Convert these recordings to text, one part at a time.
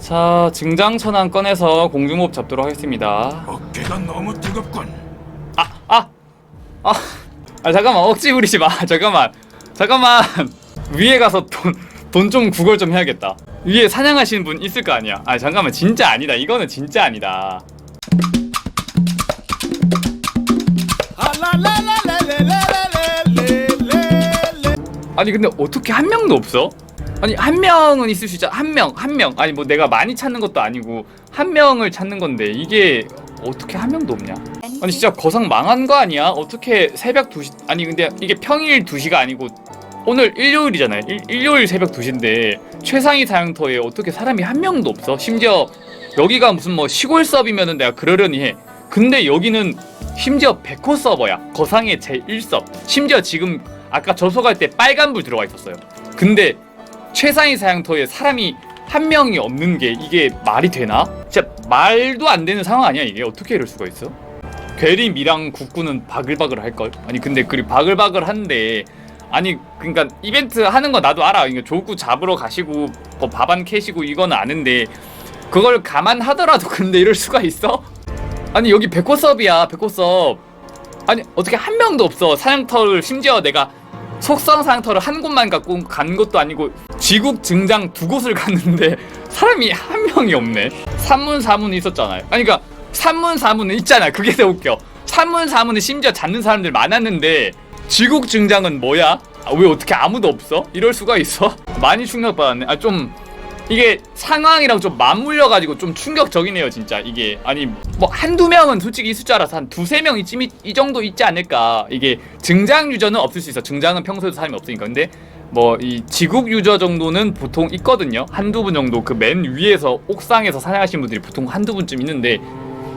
자 증장천왕 꺼내서 공중호흡 잡도록 하겠습니다 어깨가 너무 뜨겁군. 아! 아! 아! 아 잠깐만 억지 부리지 마 잠깐만 잠깐만 위에 가서 돈 돈 좀 구걸 좀 해야겠다 위에 사냥하시는 분 있을 거 아니야 아 잠깐만 진짜 아니다 이거는 진짜 아니다 아니 근데 어떻게 한 명도 없어? 아니 한 명은 있을 수 있잖아 한명 한 명. 아니 뭐 내가 많이 찾는 것도 아니고 한 명을 찾는 건데 이게 어떻게 한 명도 없냐? 아니 진짜 거상 망한 거 아니야? 어떻게 새벽 2시 아니 근데 이게 평일 2시가 아니고 오늘 일요일이잖아요. 일, 일요일 새벽 2시인데 최상위 사양터에 어떻게 사람이 한 명도 없어? 심지어 여기가 무슨 뭐 시골 서버면은 내가 그러려니 해. 근데 여기는 심지어 백호 서버야. 거상의 제1섭. 심지어 지금 아까 저소갈 때 빨간불 들어가 있었어요. 근데 최상위 사양터에 사람이 한 명이 없는 게 이게 말이 되나? 진짜 말도 안 되는 상황 아니야 이게 어떻게 이럴 수가 있어? 괴리 미랑 국구는 바글바글 할걸? 아니 근데 그리 바글바글 한데 아니 그러니까 이벤트 하는 거 나도 알아 이거 조구 잡으러 가시고 뭐 밥안 캐시고 이거는 아는데 그걸 감안하더라도 근데 이럴 수가 있어? 아니 여기 백호섭이야 백호섭 아니 어떻게 한 명도 없어 사냥터를 심지어 내가 속성 사냥터를 한 곳만 갖고 간 것도 아니고 지국 증장 두 곳을 갔는데 사람이 한 명이 없네 산문 사문은 있었잖아요 아니 그니까 산문 사문은 있잖아 그게 더 웃겨 산문 사문은 심지어 잡는 사람들 많았는데 지국 증장은 뭐야? 아, 왜 어떻게 아무도 없어? 이럴 수가 있어? 많이 충격받았네 아 좀 이게 상황이랑 좀 맞물려가지고 좀 충격적이네요 진짜. 이게 아니 뭐 한두 명은 솔직히 있을 줄 알아서 한 두세 명 이쯤 이, 이 정도 있지 않을까. 이게 증장 유저는 없을 수 있어. 증장은 평소에도 사람이 없으니까. 근데 뭐 이 지국 유저 정도는 보통 있거든요. 한두 분 정도 그 맨 위에서 옥상에서 사냥하시는 분들이 보통 한두 분쯤 있는데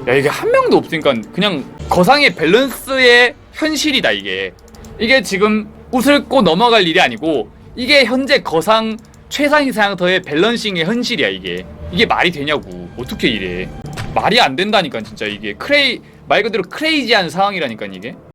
야 이게 한 명도 없으니까 그냥 거상의 밸런스의 현실이다 이게. 이게 지금 웃을 고 넘어갈 일이 아니고 이게 현재 거상 최상위 사양터의 밸런싱의 현실이야 이게. 이게 말이 되냐고. 어떻게 이래? 말이 안 된다니까 진짜 이게. 크레이 말 그대로 크레이지한 상황이라니까 이게